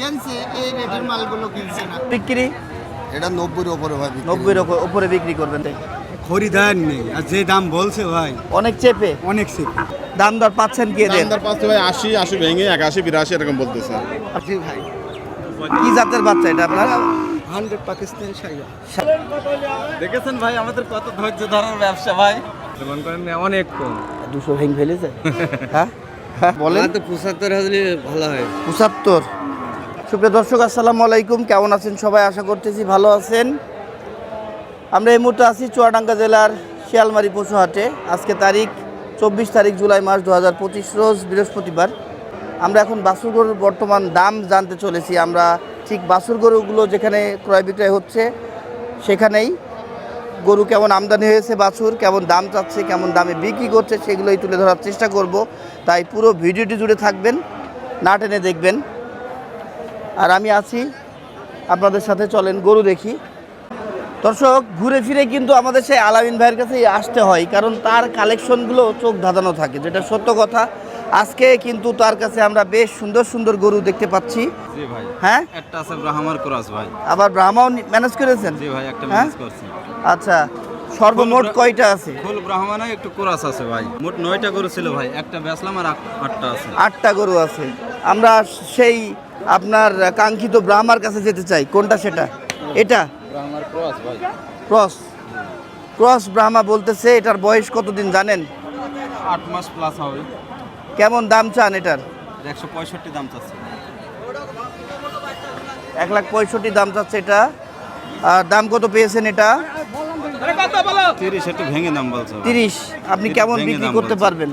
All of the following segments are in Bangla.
কিনছে এই রেটের মালগুলো কিনছে না। বিক্রি? এটা নব্বইয়ের ওপরে ভাই। নব্বইয়ের ওপর- উপরে বিক্রি করবেন খরিদার নেই। আর যে দাম বলছে ভাই অনেক চেপে? অনেক সে দাম দর পাচ্ছেন কে দেন দামদার পাঁচটা ভাই আশি আশি ভেঙে একাশি বিরাশি এরকম বলতেছে। জি ভাই। কি জাতের বাচ্চা এটা আপনার? হান্ড্রেড পাকিস্তানি সাইয়া। দেখেছেন ভাই আমাদের কত ধৈর্য ধরার ব্যবসা ভাই? মনে করেন অনেক কম। দুশো ভেঙে ফেলেছে? হ্যাঁ? হ্যাঁ বলেন। তো পঁচাত্তর হলে ভালো হয়। পঁচাত্তর? সুপ্রিয় দর্শক, আসসালামু আলাইকুম। কেমন আছেন সবাই? আশা করতেছি ভালো আছেন। আমরা এই মুহূর্তে আছি চুয়াডাঙ্গা জেলার শিয়ালমারি পশু হাটে আজকে তারিখ চব্বিশ তারিখ জুলাই মাস দু হাজার পঁচিশ, রোজ বৃহস্পতিবার। আমরা এখন বাছুর গরুর বর্তমান দাম জানতে চলেছি। আমরা ঠিক বাছুর গরুগুলো যেখানে ক্রয় বিক্রয় হচ্ছে, সেখানেই। গরু কেমন আমদানি হয়েছে বাছুর, কেমন দাম চাচ্ছে, কেমন দামে বিক্রি করছে, সেগুলোই তুলে ধরার চেষ্টা করব। তাই পুরো ভিডিওটি জুড়ে থাকবেন, না টেনে দেখবেন। আর আমি আছি আপনাদের সাথে চলেন গরু দেখি। দর্শক ঘুরে ফিরে কিন্তু আমাদের সেই আলামিন ভাইয়ের কাছেই আসতে হয় কারণ তার কালেকশনগুলো চোখ ধাঁধানো থাকে যেটা সত্য কথা। আজকে কিন্তু তার কাছে আমরা বেশ সুন্দর সুন্দর গরু দেখতে পাচ্ছি। জি ভাই হ্যাঁ? একটা আছে ব্রাহ্মার ক্রস ভাই। আবার ব্রাহ্মাও ম্যানেজ করেছেন? জি ভাই একটা হ্যাঁ? ম্যানেজ করছি। আচ্ছা সর্বমোট কয়টা আছে? ফুল ব্রাহ্মণে একটু ক্রস আছে ভাই। মোট নয়টা গরু ছিল ভাই একটা বেচলাম আর আটটা আছে। আটটা গরু আছে। আমরা সেই আপনার কাঙ্ক্ষিত ব্রাহ্মার কাছে যেতে চাই কোনটা সেটা? এটা? ক্রস ক্রস ব্রাহ্মা বলতেছে এটার বয়স কতদিন জানেন? আট মাস প্লাস হবে। কেমন দাম চান এটার? একশো পঁয়ষট্টি দাম চাচ্ছে। এক লাখ পঁয়ষট্টি দাম চাচ্ছে এটা। আর দাম কত পেয়েছেন এটা? তিরিশ ভেঙে দাম তিরিশ। আপনি কেমন বিক্রি করতে পারবেন?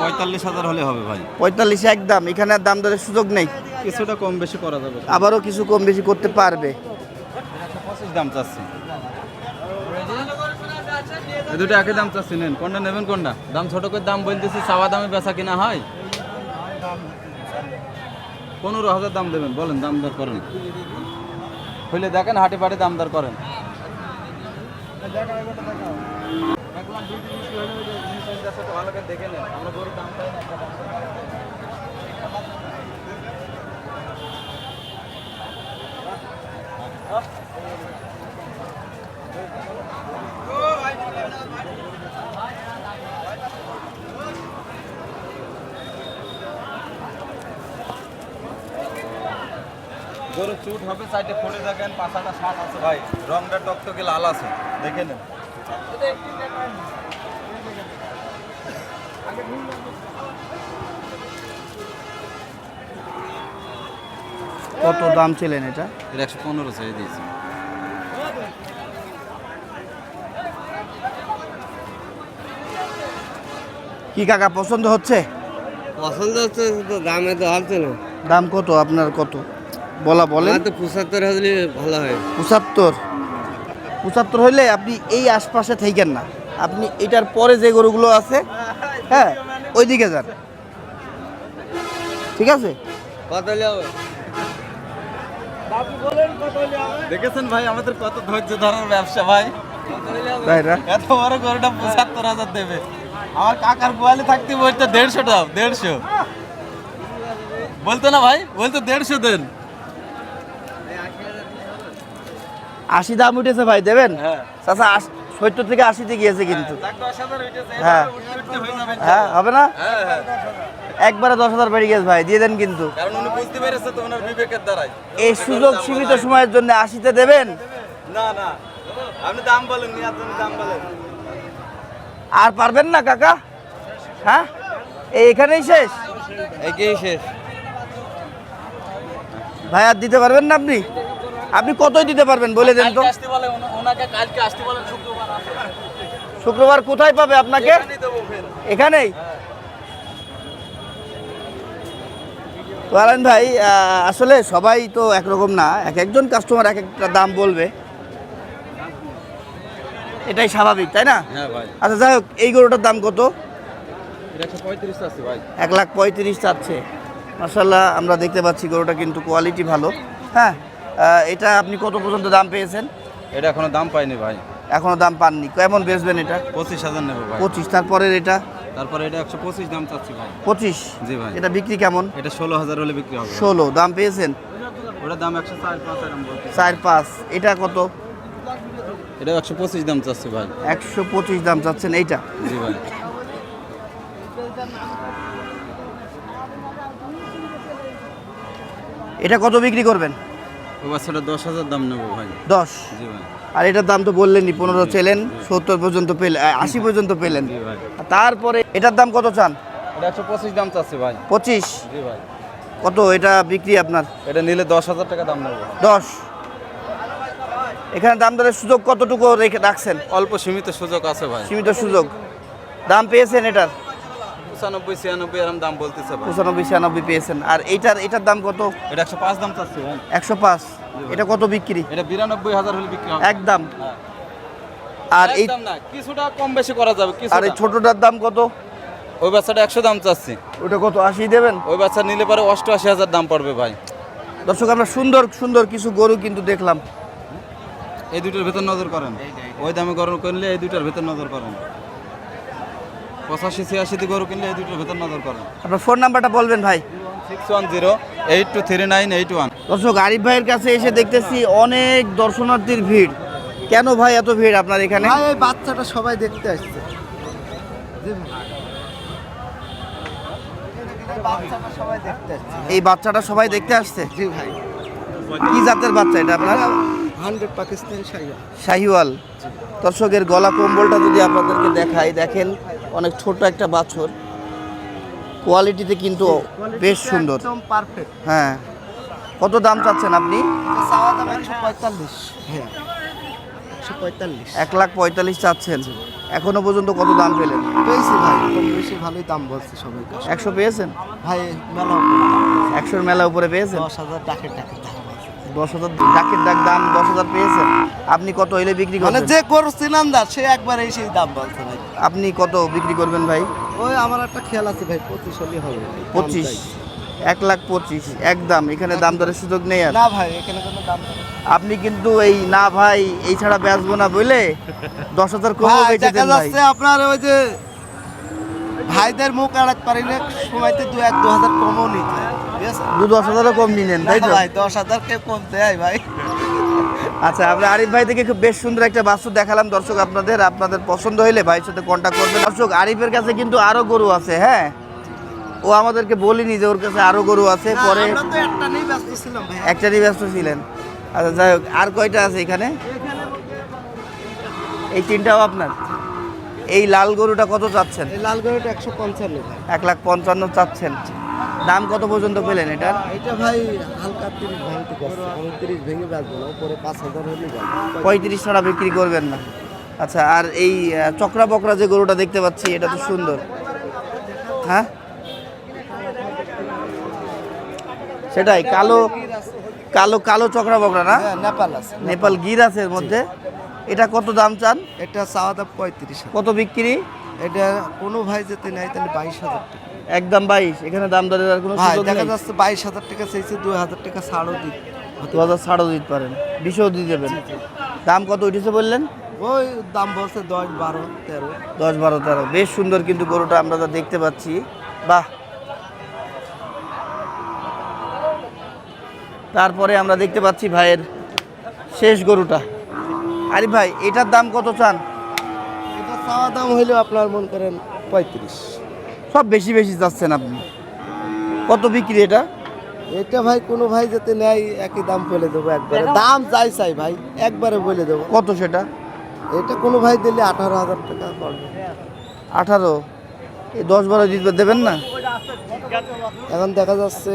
পঁয়তাল্লিশ হাজার হলে হবে ভাই। পঁয়তাল্লিশ একদম এখানে আর দাম দরের সুযোগ নেই। কিছুটা কম বেশি করা যাবে। আবারও কিছু কম বেশি করতে পারবে। পঁচিশ দাম চাচ্ছি। দুটো একই দাম চাচ্ছি নেন। কোনটা নেবেন কোনটা? দাম ছোট করে দাম বলতেছি চাওয়া দামে বেচা কিনা হয়? পনেরো হাজার দাম দেবেন বলেন দাম দর করেন। হইলে দেখেন হাটে পাটে দাম দর করেন। দেখে নেন। আমরা গরুর দাম পাই না একটা গরু চুট হবে, সাইডে ফোটে দেখেন পাশাটা শার্ট আছে ভাই। রংটা টকটকে লাল আছে, দেখে নেন। কত দাম ছিলেন এটা? একশো পনেরো ছেড়ে দিয়েছি। কি কাকা পছন্দ হচ্ছে? পছন্দ হচ্ছে তো দামে তো হচ্ছে না। দাম কত? আপনার কত? বলা বলেন। আমার তো পঁচাত্তর হলে ভালো হয়। পঁচাত্তর? পঁচাত্তর হইলে আপনি এই আশপাশে থাকেন না। আপনি এটার পরে যে গরুগুলো আছে হ্যাঁ ওইদিকে যান। ঠিক আছে? কত হলে হবে? দেখেছেন ভাই আমাদের কত ধৈর্য ধরার ব্যবসা ভাই। ভাইরা এত বড় গরুটা পঁচাত্তর হাজার দেবে। আমার কাকার গোয়ালে থাকতে বলতে দেড়শো টাকা দেড়শো। বলতো না ভাই বলতো দেড়শো দেন। আশি দাম উঠেছে ভাই দেবেন? হ্যাঁ। আশ- সত্তর থেকে আশিতে গিয়েছে কিন্তু। হ্যাঁ। হয়ে। হ্যাঁ হবে না? হ্যাঁ। একবারে দশ হাজার বেড়ে গেছে ভাই দিয়ে দেন কিন্তু। এই সুযোগ সীমিত সময়ের জন্য আশিতে দেবেন? না না। আপনি দাম বলেন দাম বলেন। আর পারবেন না কাকা? হ্যাঁ? এখানেই শেষ? শেষ। ভাই আর দিতে পারবেন না আপনি? আপনি কতই দিতে পারবেন বলে দেন তো। শুক্রবার কোথায় পাবে আপনাকে? এখানেই আলাইন ভাই আসলে সবাই তো একরকম না। এক একজন কাস্টমার এক একটা দাম বলবে। এটাই স্বাভাবিক তাই না? হ্যাঁ ভাই। আচ্ছা যাই হোক এই গরুটার দাম কত? এক লাখ পঁয়ত্রিশ চাচ্ছে মাসাল্লাহ আমরা দেখতে পাচ্ছি গরুটা কিন্তু কোয়ালিটি ভালো। হ্যাঁ এটা আপনি কত পর্যন্ত দাম পেয়েছেন? এটা এখনও দাম পাইনি ভাই। এখনও দাম পাননি। কেমন বেচবেন এটা? পঁচিশ হাজার নেব পঁচিশ তারপরের এটা? তারপরে এটা একশো পঁচিশ দাম চাচ্ছি ভাই। পঁচিশ? জি ভাই। এটা বিক্রি কেমন? এটা ষোলো হাজার হলে বিক্রি হবে। ষোলো দাম পেয়েছেন? ওটার দাম একশো চার পাঁচ। চার এটা কত? এটা একশো পঁচিশ দাম চাচ্ছি ভাই। একশো পঁচিশ দাম চাচ্ছেন এইটা? জি ভাই। এটা কত বিক্রি করবেন? ওই বাচ্চাটা দশ হাজার দাম নেব ভাই। দশ? জি ভাই। আর এটার দাম তো বললেনই পনেরো চেলেন সত্তর পর্যন্ত পেলেন আশি পর্যন্ত পেলেন। তারপরে এটার দাম কত চান? একশো পঁচিশ দাম চাচ্ছি ভাই। পঁচিশ? ভাই। কত এটা বিক্রি আপনার? এটা নিলে দশ হাজার টাকা দাম নেব। দশ। এখানে দাম দরের সুযোগ কতটুকু রেখে রাখছেন? অল্প সীমিত সুযোগ আছে ভাই। সীমিত সুযোগ। দাম পেয়েছেন এটার? পঁচানব্বই ছিয়ানব্বই এরকম দাম বলতেছে পঁচানব্বই ছিয়ানব্বই পেয়েছেন। আর এটার এটার দাম কত? এটা একশো পাঁচ দাম চাচ্ছি একশো পাঁচ। এটা কত বিক্রি? এটা বিরানব্বই হাজার হলে বিক্রি হবে। একদম। হ্যাঁ। আর এই কিছুটা কম বেশি করা যাবে আর এই ছোটটার দাম কত? ওই বাচ্চাটা একশো দাম চাচ্ছি। ওটা কত আশি দেবেন? ওই বাচ্চা নিলে পরে অষ্টআশি হাজার দাম পড়বে ভাই। দর্শক আমরা সুন্দর সুন্দর কিছু গরু কিন্তু দেখলাম। এই দুটোর ভেতর নজর করেন। ওই দামে গরু কিনলে এই দুটোর ভেতর নজর করেন। পঁচাশি ছিয়াশিতে গরু কিনলে এই দুটোর ভেতর নজর করেন। আপনার ফোন নাম্বারটা বলবেন ভাই। Six one zero eight two three nine eight one দর্শক আরিফ ভাইয়ের কাছে এসে দেখতেছি অনেক দর্শনার্থীর ভিড়। কেন ভাই এত ভিড় আপনার এখানে? ভাই এই বাচ্চাটা সবাই দেখতে আসছে। বাচ্চাটা সবাই দেখতে আসছে। এই বাচ্চাটা সবাই দেখতে আসছে? জি ভাই। কি জাতের বাচ্চা এটা আপনার? হান্ড্রেড পাকিস্তানি সাইয়া শাহিওয়াল। দর্শকের গলা কম্বলটা যদি আপনাদেরকে দেখাই দেখেন অনেক ছোট একটা বাছর। কোয়ালিটিতে কিন্তু বেশ সুন্দর। পারফেক্ট হ্যাঁ। কত দাম চাচ্ছেন আপনি? হ্যাঁ। এক লাখ পঁয়তাল্লিশ চাচ্ছেন। এখনও পর্যন্ত কত দাম পেলেন? পেয়েছি ভাই বেশি ভালোই দাম বলছে সবাই। একশো পেয়েছেন? ভাই মেলা। একশোর মেলা উপরে পেয়েছেন? দশ হাজার দাম দশ হাজার ডাকের ডাক দাম দশ হাজার পেয়েছেন। আপনি কত হইলে বিক্রি মানে করবেন? যে করছে নামদার সে একবার এই সেই দাম বলছে ভাই। আপনি কত বিক্রি করবেন ভাই? ওই আমার একটা খেয়াল আছে ভাই পঁচিশ হলেই হবে। পঁচিশ। এক লাখ পঁচিশ একদম। এখানে দাম দরের সুযোগ নেই আর। না ভাই এখানে কোনো দাম আপনি কিন্তু এই না ভাই এই ছাড়া বেচবো না বলে দশ হাজার ভাই বেচে দেন ভাই। আপনার ওই যে ভাইদের মুখ এড়াতে পারিলে সময়তে দু এক দু হাজার কমও নিতে দু দশ হাজারও কম নিলেন তাই তো? ভাই দশ হাজার কে কম দেয় ভাই। আচ্ছা আমরা আরিফ ভাই থেকে খুব বেশ সুন্দর একটা বাস্তু দেখালাম। দর্শক আপনাদের আপনাদের পছন্দ হইলে ভাইয়ের সাথে কন্ট্যাক্ট করবেন। দর্শক আরিফের কাছে কিন্তু আরও গরু আছে হ্যাঁ? ও আমাদেরকে বলিনি যে ওর কাছে আরও গরু আছে পরে একটা নিয়ে ব্যস্ত ছিলেন। আচ্ছা যাই হোক আর কয়টা আছে এখানে? এই তিনটাও আপনার? এই লাল গরুটা কত চাচ্ছেন? এই লাল গরুটা একশো পঞ্চান্ন এক লাখ পঞ্চান্ন চাচ্ছেন। দাম কত পর্যন্ত পেলেন এটার? এটা ভাই হালকা তিরিশ ভাঙতে তিরিশ ভেঙে বেচবো না উপরে পাঁচ হাজার হলে পঁয়ত্রিশ টাকা বিক্রি করবেন না। আচ্ছা আর এই চক্রা বকরা যে গরুটা দেখতে পাচ্ছি এটা তো সুন্দর। হ্যাঁ? সেটাই কালো কালো কালো চক্রা বকরা না? হ্যাঁ নেপাল আছে। নেপাল গির আছে এর মধ্যে। এটা কত দাম চান? এটা চাওয়া দাম পঁয়ত্রিশ কত বিক্রি? এটা কোনো ভাই যেতে নেয় তাহলে বাইশ হাজার টাকা। একদম বাইশ এখানে দাম দরের আর কোনো ভাই সুযোগ দেখা যাচ্ছে বাইশ হাজার টাকা চাইছে দুই হাজার টাকা ছাড়ও দিই। দু হাজার ছাড়ও দিতে পারেন বিশেও দিয়ে দেবেন। দাম কত উঠেছে বললেন? ওই দাম বলছে দশ বারো তেরো। দশ বারো তেরো। বেশ সুন্দর কিন্তু গরুটা আমরা যা দেখতে পাচ্ছি। বাহ! তারপরে আমরা দেখতে পাচ্ছি ভাইয়ের শেষ গরুটা। আরে ভাই এটার দাম কত চান? এটা চাওয়া দাম হইল আপনার মন করেন পঁয়ত্রিশ। সব বেশি বেশি যাচ্ছেন আপনি। কত বিক্রি এটা? এটা ভাই কোনো ভাই যাতে নেয় একই দাম বলে দেবো একবারে। দাম চাই চাই ভাই একবারে বলে দেবো। কত সেটা? এটা কোনো ভাই দিলে আঠারো হাজার টাকা পড়বে। আঠারো? এই দশ বারো দিতে দেবেন না? এখন দেখা যাচ্ছে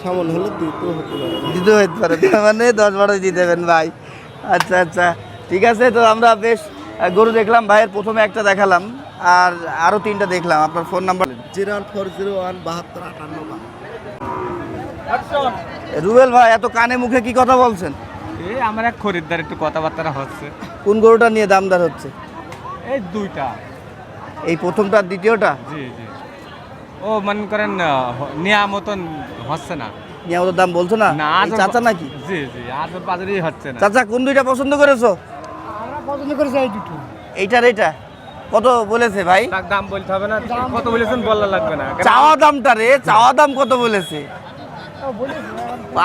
সামন হলে দিতেও হতে পারে। দিতে হতে পারে। মানে দশ বারো দিয়ে দেবেন ভাই। আচ্ছা আচ্ছা। ঠিক আছে তো আমরা বেশ গরু দেখলাম ভাইয়ের প্রথমে একটা দেখালাম। আর আরও তিনটা দেখলাম আপনার phone number zero one four zero one বাহাত্তর আটান্ন রুবেল ভাই এত কানে মুখে কি কথা বলছেন? এই আমার এক খরিদ্দার একটু কথাবার্তা হচ্ছে। কোন গরুটা নিয়ে দামদার হচ্ছে? এই দুইটা। এই প্রথমটা দ্বিতীয়টা? জি জি। ও মনে করেন নেয়া মতন হচ্ছে না। নিয়ে দাম বলছো না? চাচা নাকি? জি জি আজ বাজারেই হচ্ছে না। চাচা কোন দুইটা পছন্দ করেছ? আমরা পছন্দ করেছি এই দুটো। এইটার এইটা? কত বলেছে ভাই? দাম বলতে হবে না কত বলেছেন বলা লাগবে না। চাওয়া দামটা রে চাওয়া দাম কত বলেছে?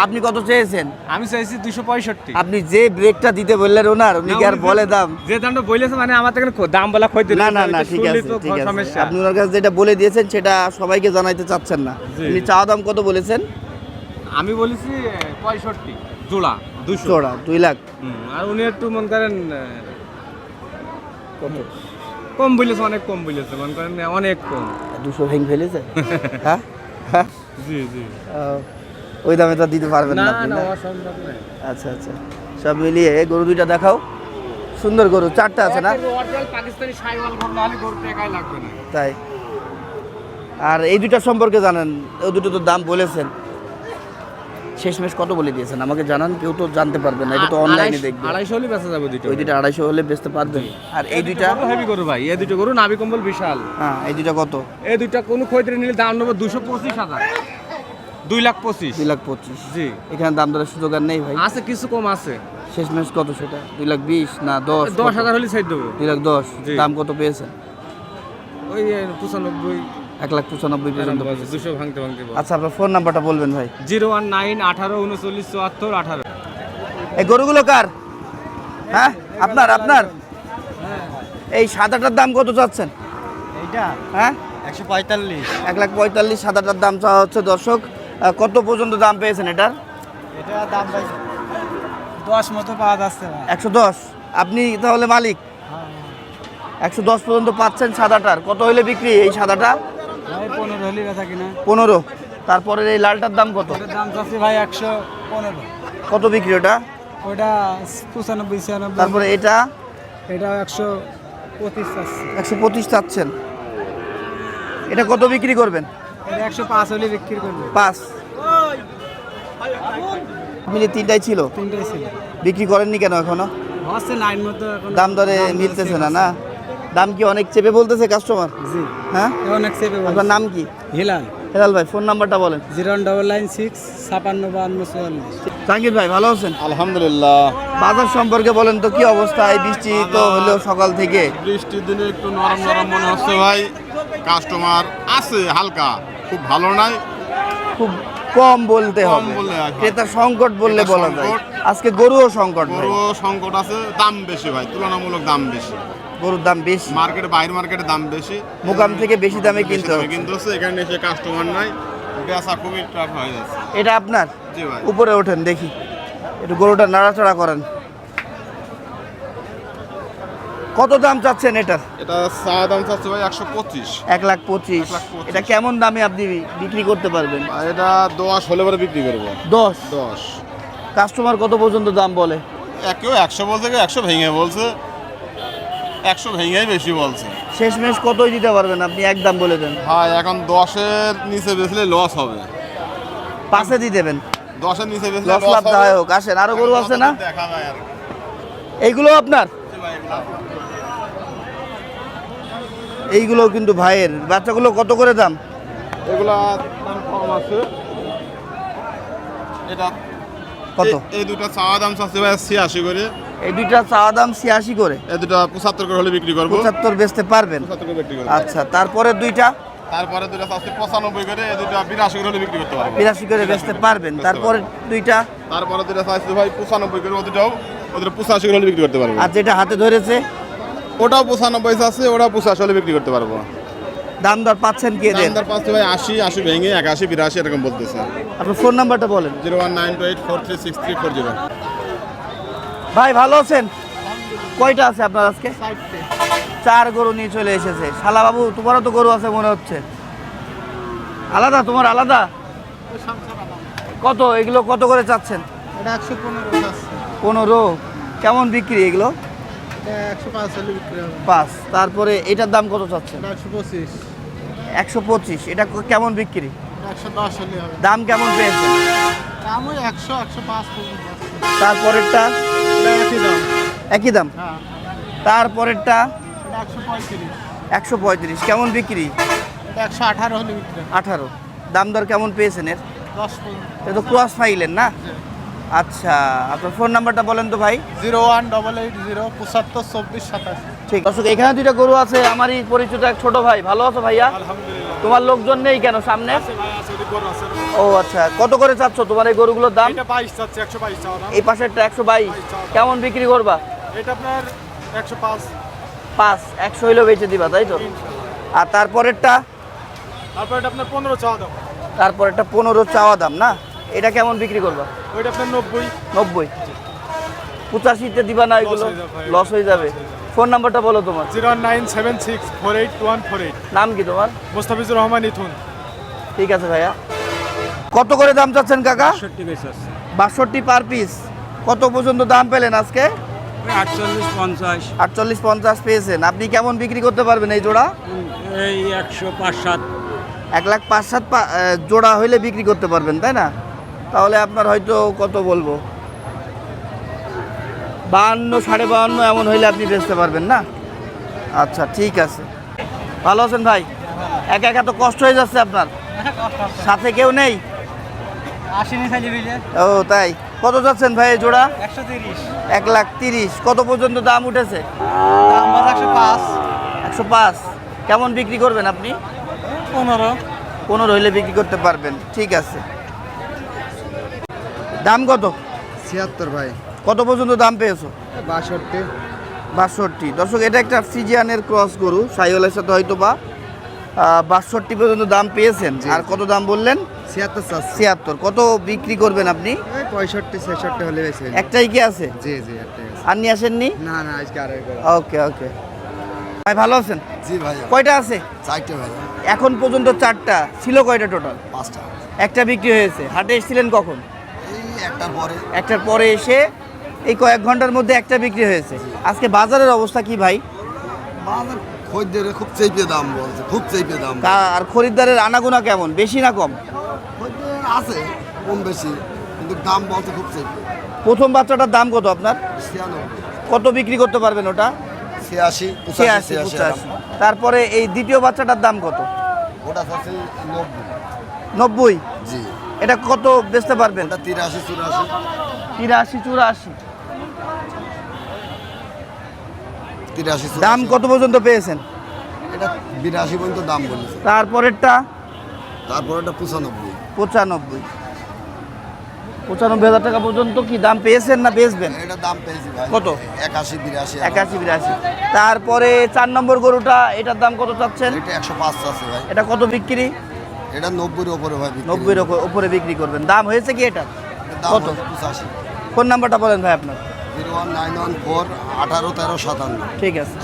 আপনি কত চেয়েছেন? আমি চাইছি দুশো পঁয়ষট্টি। আপনি যে ব্রেকটা দিতে বললেন ওনার উনি কি আর বলে দাম? যে দামটা বলেছে মানে আমার থেকে দাম বলা খোঁজ না না না ঠিক আছে ঠিক আছে। আপনি ওনার কাছে যেটা বলে দিয়েছেন সেটা সবাইকে জানাইতে চাচ্ছেন না। উনি চাওয়া দাম কত বলেছেন? আমি বলেছি পঁয়ষট্টি জোড়া দুশো চোরা দুই লাখ। আর উনি একটু মন করেন কম বলেছে অনেক কম বলেছে মনে করেন অনেক কম। দুশো ভেঙে ফেলেছে? হ্যাঁ? হ্যাঁ? জি জি। ওই দামে তো দিতে পারবেন না আচ্ছা আচ্ছা। সব মিলিয়ে গরু দুইটা দেখাও। সুন্দর গরু চারটা আছে না? পাকিস্তানি সাইওয়াল গরু নাহলে গরু টাকাই লাগবে না। তাই। আর এই দুইটা সম্পর্কে জানেন ও দুটো তো দাম বলেছেন। শেষমেশ কত বলে দিয়েছেন? আমাকে জানান কেউ তো জানতে পারবে না এটা তো অনলাইনে দেখবে। আড়াইশো হলে বেচা যাবে দুটো ওই দুইটা আড়াইশো হলে বেচতে পারবেন আর এই দুইটা হেভি গরু ভাই? এই দুটো গরু নাবি কম্বল বিশাল। হ্যাঁ এই দুইটা কত? এই দুইটা কোনো খৈত্রে নিলে দাম নেব দুশো পঁচিশ হাজার। দুই লাখ পঁচিশ। দুই লাখ পঁচিশ। জি। এখানে দাম দরের সুযোগ আর নেই ভাই। আছে কিছু কম আছে। শেষমেশ কত সেটা? দুই লাখ বিশ না দশ? দশ হাজার হলে ছেড়ে দেবো। দুই লাখ দশ। দাম কত পেয়েছেন? ওই পঁচানব্বই। এক লাখ পঁচানব্বই পর্যন্ত দুশো ভাঙতে ভাঙতে আচ্ছা আপনার ফোন নাম্বারটা বলবেন ভাই। জিরো ওয়ান নাইন আঠারো উনচল্লিশ চুয়াত্তর আঠারো। এই গরুগুলো কার? হ্যাঁ আপনার আপনার? এই সাদাটার দাম কত চাচ্ছেন? এইটা? হ্যাঁ? একশো পঁয়তাল্লিশ। এক লাখ পঁয়তাল্লিশ সাদাটার দাম চাওয়া হচ্ছে দর্শক। কত পর্যন্ত দাম পেয়েছেন এটার? এটা দাম দশ মতো পাওয়া যাচ্ছে একশো দশ। আপনি তাহলে মালিক? একশো দশ পর্যন্ত পাচ্ছেন সাদাটার। কত হলে বিক্রি এই সাদাটা? পনেরো তারপরে এই লালটার দাম কত? দাম চাচ্ছি ভাই একশো পনেরো। কত বিক্রি ওটা? ওটা পঁচানব্বই ছিয়ানব্বই। তারপরে এটা? এটা একশো পঁচিশ চাচ্ছি। একশো পঁচিশ চাচ্ছেন। এটা কত বিক্রি করবেন? এটা একশো পাঁচ হলে বিক্রি করব। পাঁচ। মিলে তিনটাই ছিল? তিনটাই ছিল। বিক্রি করেননি কেন এখনও? দাম দরে মিলতেছে না না? দাম কি অনেক চেপে বলতেছে কাস্টমার জি। হ্যাঁ? অনেক সেপে আপনার নাম কি? হিলাল। হেলাল ভাই ফোন নাম্বারটা বলেন। জিরো ডবল নাইন সিক্স ছাপান্ন বান্ন চুয়াল্লিশ। জাহাঙ্গীর ভাই ভালো আছেন? আলহামদুলিল্লাহ। বাজার সম্পর্কে বলেন তো কি অবস্থা? এই বৃষ্টি তো হলো সকাল থেকে। বৃষ্টির দিনে একটু নরম নরম মনে হচ্ছে ভাই। কাস্টমার আছে হালকা খুব ভালো নাই। খুব কম বলতে হবে। ক্রেতা সংকট বললে বলা যায়। আজকে গরুও সংকট গরুও সংকট আছে দাম বেশি ভাই তুলনামূলক দাম বেশি। গরুর দাম বেশি। মার্কেটে বাইরের মার্কেটে দাম বেশি। মোকাম থেকে বেশি দামে কিনতে হচ্ছে। কিনতে এখানে এসে কাস্টমার নাই। বেচা খুবই টাফ হয়ে যাচ্ছে। এটা আপনার? জি ভাই। উপরে ওঠেন দেখি। একটু গরুটা নাড়াচাড়া করেন। কত দাম চাচ্ছেন এটার এটা চা দাম চাচ্ছে ভাই একশো পঁচিশ। এক লাখ পঁচিশ। এটা কেমন দামে আপনি বিক্রি করতে পারবেন? এটা দশ হলে পরে বিক্রি করব। দশ? দশ। কাস্টমার কত পর্যন্ত দাম বলে? কেউ একশো বলছে কেউ একশো ভেঙে বলছে। একশো ভেঙেই বেশি বলছে। শেষমেশ কতই দিতে পারবেন? আপনি এক দাম বলে দেন। ভাই এখন দশের নিচে বেচলে লস হবে। পাশে দিয়ে দেবেন। দশের নিচে বেচলে লস লাভ যাই হোক আসেন আরও গরু আছে না। এইগুলো আপনার। এইগুলো কিন্তু ভাইয়ের। বাচ্চাগুলো কত করে দাম? এগুলা দাম কম আছে। এটা কত? এই দুটো চাওয়া দাম চাচ্ছে ভাই ছিয়াশি করে। এই দুইটা চাওয়া দাম ছিয়াশি করে? এই দুটো পঁচাত্তর করে হলে বিক্রি করব। পঁচাত্তর বেচতে পারবেন? করে বিক্রি করব। আচ্ছা তারপরে দুইটা? তারপরে দুটো চাচ্ছে পঁচানব্বই করে এই দুটো বিরাশি করে হলে বিক্রি করতে পারব। বিরাশি করে বেচতে পারবেন। তারপরে দুইটা? তারপরে দুটো চাচ্ছে ভাই পঁচানব্বই করে ওদেরটাও ওদের পঁচাশি করে হলে বিক্রি করতে পারব। আর যেটা হাতে ধরেছে? ওটাও পঁচানব্বই আছে ওটাও পঁচাশি হলে বিক্রি করতে পারব। দাম দর পাচ্ছেন কে দেন? দামদার পাচ্ছে ভাই আশি আশি ভেঙে একাশি বিরাশি এরকম বলতেছে। আপনার ফোন নাম্বারটা বলেন। Zero one nine two eight four three six three four zero. ভাই ভালো আছেন? কয়টা আছে আপনার আজকে? চার গরু নিয়ে চলে এসেছে। শালা বাবু তোমারও তো গরু আছে মনে হচ্ছে। আলাদা তোমার আলাদা? কত? এগুলো কত করে চাচ্ছেন? এটা একশো পনেরো কেমন বিক্রি এগুলো? পাঁচ হলে বিক্রি হবে। পাঁচ। তারপরে এটার দাম কত চাচ্ছেন? একশো পঁচিশ। একশো পঁচিশ এটা কেমন বিক্রি? দাম কেমন আছে। তারপরেরটা? একই দাম। হ্যাঁ। তারপরেরটা? একশো পঁয়ত্রিশ। কেমন বিক্রি? একশো আঠারো আঠারো। দাম দর কেমন পেয়েছেন এর? এটা তো ক্রস ফাইলেন না? আচ্ছা আপনার ফোন নাম্বারটা বলেন তো ভাই। Zero one double eight zero পঁচাত্তর চব্বিশ সাতাশ। ঠিক। দর্শক এখানে দুইটা গরু আছে আমারই পরিচিত এক ছোট ভাই। ভালো আছো ভাইয়া? তোমার লোকজন নেই কেন সামনে? ও আচ্ছা। কত করে চাচ্ছ তোমার এই গরুগুলোর দাম? এই পাশেরটা একশো বাইশ। কেমন বিক্রি করবা? এটা আপনার একশো পাঁচ। পাঁচ একশো হইলেও বেচে দিবা তাই তো? আর তারপরেরটা? তারপর এটা আপনার পনেরো চাওয়া দাম। তারপরেরটা পনেরো চাওয়া দাম না? এটা কেমন বিক্রি করবা? ওইটা আপনার নব্বই। নব্বই। পঁচাশিতে দিবা না এগুলো। লস হয়ে যাবে ফোন নাম্বারটা বলো তোমার। Zero nine seven six four eight one four eight. নাম কি তোমার? মোস্তাফিজুর রহমান ইথুন। ঠিক আছে ভাইয়া। কত করে দাম চাচ্ছেন কাকা? বাষট্টি পার পিস কত পর্যন্ত দাম পেলেন আজকে? আটচল্লিশ পঞ্চাশ। আটচল্লিশ পঞ্চাশ পেয়েছেন। আপনি কেমন বিক্রি করতে পারবেন এই জোড়া? এই একশো পাঁচ সাত। এক লাখ পাঁচ সাত পা- জোড়া হইলে বিক্রি করতে পারবেন তাই না? তাহলে আপনার হয়তো কত বলব? বাহান্ন সাড়ে বাহান্ন এমন হইলে আপনি বেচতে পারবেন না? আচ্ছা ঠিক আছে। ভালো আছেন ভাই? একা একা তো কষ্ট হয়ে যাচ্ছে আপনার। সাথে কেউ নেই? আসেনি ও তাই। কত যাচ্ছেন ভাই জোড়া? এক লাখ তিরিশ। কত পর্যন্ত দাম উঠেছে? একশো পাঁচ। কেমন বিক্রি করবেন আপনি? পনেরো। পনেরো হইলে বিক্রি করতে পারবেন। ঠিক আছে। দাম কত? ছিয়াত্তর ভাই। কত পর্যন্ত দাম পেয়েছ? বাষট্টি। বাষট্টি। দর্শক এটা একটা ফ্রিজিয়ানের ক্রস গরু সাইওয়ালের সাথে হয়তো বা বাষট্টি পর্যন্ত দাম পেয়েছেন। আর কত দাম বললেন? ছিয়াত্তর ছিয়াত্তর। কত বিক্রি করবেন আপনি? পঁয়ষট্টি ছেষট্টি হলে একটাই কি আছে? জি জি আর নিয়ে আসেননি? না না আজকে করে ওকে ওকে। ভাই ভালো আছেন? জি ভাই কয়টা আছে? চারটে ভাই। এখন পর্যন্ত চারটা। ছিল কয়টা টোটাল পাঁচটা। একটা বিক্রি হয়েছে। হাটে এসেছিলেন কখন? একটার পরে? এসে এই কয়েক ঘণ্টার মধ্যে একটা বিক্রি হয়েছে। আজকে বাজারের অবস্থা কি ভাই? খদ্দের খুব চেপে দাম বলছে খুব চেপে দাম আর খরিদ্দারের আনাগোনা কেমন বেশি না কম? আছে কম বেশি কিন্তু দাম বলছে খুব চেপে। প্রথম বাচ্চাটার দাম কত আপনার? কত বিক্রি করতে পারবেন ওটা? ছিয়াশি ছিয়াশি তারপরে এই দ্বিতীয় বাচ্চাটার দাম কত? ওটা নব্বই। নব্বই? জি। এটা কত বেচতে পারবেন? তিরাশি চুরাশি। তিরাশি চুরাশি। তিরাশি দাম কত পর্যন্ত পেয়েছেন? এটা বিরাশি পর্যন্ত দাম বলেছে। তারপরেরটা? তারপর ওটা পঁচানব্বই। পঁচানব্বই। পঁচানব্বই হাজার টাকা পর্যন্ত কি দাম পেয়েছেন না বেচবেন? এটা দাম পেয়েছি ভাই। কত? একাশি বিরাশি। একাশি বিরাশি। তারপরে চার নম্বর গরুটা এটার দাম কত চাচ্ছেন? এটা একশো পাঁচ আছে ভাই। এটা কত বিক্রি? এটা নব্বইয়ের ওপরে ভাই নব্বইয়ের ওপর- উপরে বিক্রি করবেন। দাম হয়েছে কি এটা কত? পঁচাশি। ফোন নাম্বারটা বলেন ভাই আপনার। Zero one nine one four আঠারো তেরো সাতান্ন। ঠিক আছে।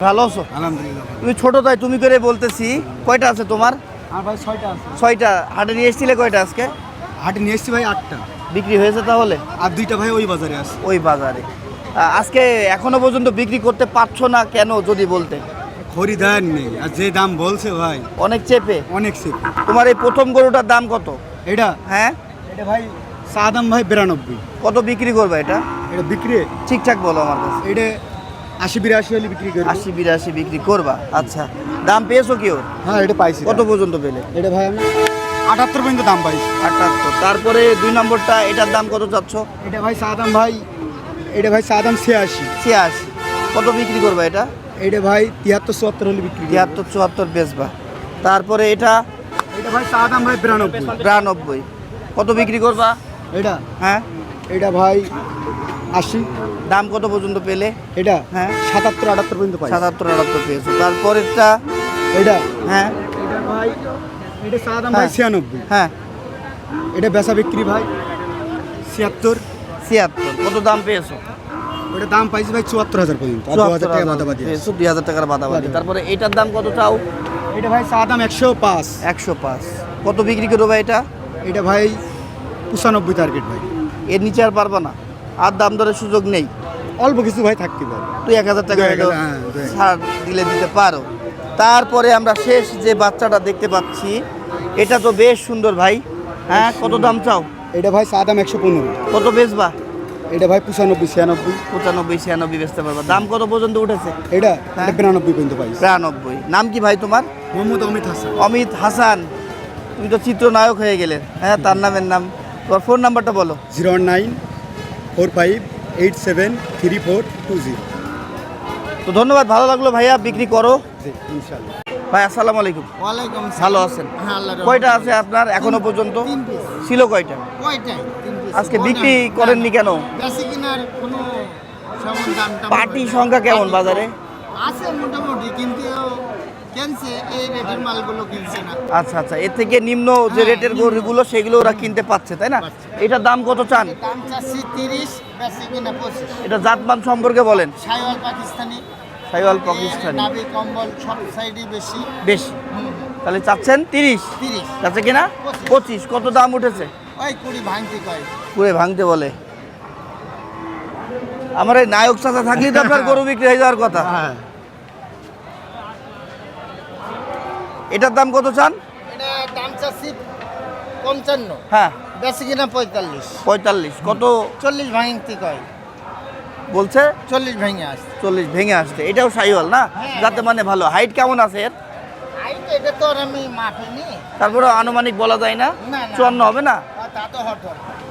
ভালো আছো? আলহামদুলিল্লাহ তুমি ছোট তাই তুমি করে বলতেছি কয়টা আছে তোমার? আর ভাই ছয়টা আছে। ছয়টা। হাটে নিয়ে এসেছিলে কয়টা আজকে? হাটে নিয়ে এসছি ভাই আটটা। বিক্রি হয়েছে তাহলে? আর দুইটা ভাই ওই বাজারে আছে। ওই বাজারে। আজকে এখনও পর্যন্ত বিক্রি করতে পারছ না কেন যদি বলতে? খরিদার নেই। আর যে দাম বলছে ভাই অনেক চেপে? অনেক সে তোমার এই প্রথম গরুটার দাম কত? এটা? হ্যাঁ? এটা ভাই চা দাম ভাই বিরানব্বই। কত বিক্রি করবে এটা? এটা বিক্রি? ঠিকঠাক বলো আমার কাছে। এটা আশি বিরাশি হলে বিক্রি করব। আশি বিরাশি বিক্রি করবা? আচ্ছা। দাম পেয়েছ কি ওর? হ্যাঁ এটা পাইছি। কত পর্যন্ত পেলে? এটা ভাই আমি আটাত্তর পর্যন্ত দাম পাইছি। আটাত্তর। তারপরে দুই নম্বরটা এটার দাম কত চাচ্ছ? এটা ভাই চা দাম ভাই এটা ভাই সাদাম ছিয়াশি। ছিয়াশি। কত বিক্রি করবা এটা? এটা ভাই তিয়াত্তর চুয়াত্তর হলে বিক্রি তিয়াত্তর চুয়াত্তর বেচবা। তারপরে এটা? এটা ভাই চা দাম ভাই বিরানব্বই। বিরানব্বই। কত বিক্রি করবা? এটা হ্যাঁ? এটা ভাই আশি। দাম কত পর্যন্ত পেলে? এটা হ্যাঁ? সাতাত্তর আটাত্তর পর্যন্ত পাই সাতাত্তর আটাত্তর পেয়েছ। তারপরেরটা? এটা হ্যাঁ? এটা ভাই এটা চা দাম ভাই হ্যাঁ। ছিয়ানব্বই। হ্যাঁ। এটা বেচা বিক্রি ভাই ছিয়াত্তর। ছিয়াত্তর। কত দাম পেয়েছ? ওটা দাম পাইছি ভাই চুয়াত্তর হাজার পর্যন্ত। আর হাজার। টাকার বাদাবাদি। তারপরে এটার দাম কত চাও? এটা ভাই চা দাম একশো পাঁচ। একশো পাঁচ। কত বিক্রি করব এটা? এটা ভাই পঁচানব্বই টার্গেট ভাই। এর নিচে আর পারবা না। আর দাম দরের সুযোগ নেই। অল্প কিছু ভাই থাকতে পারে। তুই এক হাজার টাকা হ্যাঁ। ছাড় দিলে দিতে পারো। তারপরে আমরা শেষ যে বাচ্চাটা দেখতে পাচ্ছি এটা তো বেশ সুন্দর ভাই। হ্যাঁ কত দাম চাও? এটা ভাই চা দাম একশো পনেরো। কত বেচবা? এটা ভাই পঁচানব্বই ছিয়ানব্বই। পঁচানব্বই ছিয়ানব্বই বেচতে পারবা দাম কত পর্যন্ত উঠেছে? এটা হ্যাঁ। বিরানব্বই পর্যন্ত পাইছি বিরানব্বই। নাম কি ভাই তোমার? মোহাম্মদ অমিত হাসান। অমিত হাসান। তুমি তো চিত্রনায়ক হয়ে গেলেন হ্যাঁ তার নামের নাম। তোমার ফোন নাম্বারটা বলো। Zero nine four five eight seven three four two zero. তো ধন্যবাদ ভালো লাগল ভাইয়া বিক্রি করো। ইনশাল্লাহ ভাই আসসালামু আলাইকুম। ওয়ালাইকুম ভালো আছেন? হ্যাঁ কয়টা আছে আপনার? এখনও পর্যন্ত? ছিল কয়টা? পিস আজকে বিক্রি করেননি কেন? পার্টি সংখ্যা কেমন বাজারে? আছে মোটামুটি কিন্তু কিনছে এই রেটের মালগুলো কিনছে না। আচ্ছা আচ্ছা এর থেকে নিম্ন যে হ্যাঁ, রেটের। গরুগুলো সেগুলো ওরা কিনতে পাচ্ছে তাই না। এটার দাম কত চান? দাম চাচ্ছি তিরিশ বেশি কিনা পঁচিশ। এটা জাতমান সম্পর্কে বলেন। সাইওয়াল পাকিস্তানি। সাইওয়াল পাকিস্তানি। কম্বল সব সাইডই বেশি। বেশি। তাহলে চাচ্ছেন তিরিশ? তিরিশ। চাচ্ছে কিনা? পঁচিশ। পঁচিশ কত দাম উঠেছে? ওই কুড়ি ভাঙতি কয়। পুরে ভাঙতে বলে। আমার এই নায়ক চাচা থাকলেই তো আপনার গরু বিক্রি হয়ে যাওয়ার কথা। হ্যাঁ। এটার দাম কত চান? দাম চাচ্ছি পঞ্চান্ন। হ্যাঁ। বেশি কিনা পঁয়তাল্লিশ। পঁয়তাল্লিশ কত? চল্লিশ ভাঙতি কয়? বলছে? চল্লিশ ভেঙে আসছে। চল্লিশ ভেঙে আসছে। এটাও সাইওয়াল না? হ্যাঁ। যাতে মানে ভালো। হাইট কেমন আছে এর? এটা তো আর আমি মাপে তারপরে আনুমানিক বলা যায় না। চুয়ান্ন হবে না?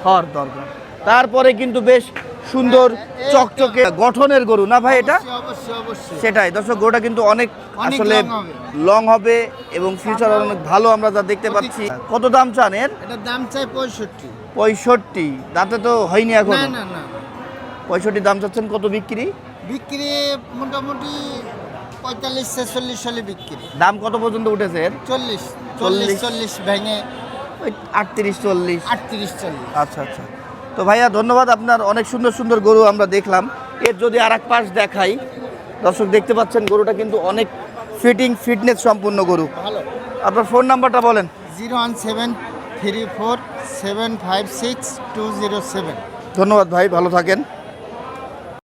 হর দরকার। তারপরে কিন্তু বেশ সুন্দর চকচকে গঠনের গরু না ভাই এটা? সেটাই। দর্শক গরুটা কিন্তু অনেক আসলে লং হবে। এবং ফিউচার অনেক ভালো আমরা যা দেখতে পাচ্ছি। কত দাম চান এর? দাম চাই পঁয়ষট্টি। পঁয়ষট্টি। দাঁতে তো হয়নি এখন। পঁয়ষট্টি দাম চাচ্ছেন কত বিক্রি? বিক্রি মোটামুটি পঁয়তাল্লিশ ছেচল্লিশ সালে বিক্রি। দাম কত পর্যন্ত উঠেছে এর? চল্লিশ। চল্লিশ চল্লিশ ভেঙে ওই আটত্রিশ চল্লিশ। আটত্রিশ চল্লিশ। আচ্ছা আচ্ছা। তো ভাইয়া ধন্যবাদ আপনার। অনেক সুন্দর সুন্দর গরু আমরা দেখলাম। এর যদি আর এক পাশ দেখাই দর্শক দেখতে পাচ্ছেন গরুটা কিন্তু অনেক ফিটিং ফিটনেস সম্পূর্ণ গরু। ভালো। আপনার ফোন নাম্বারটা বলেন। Zero one seven three four seven five six two zero seven. ধন্যবাদ ভাই ভালো থাকেন।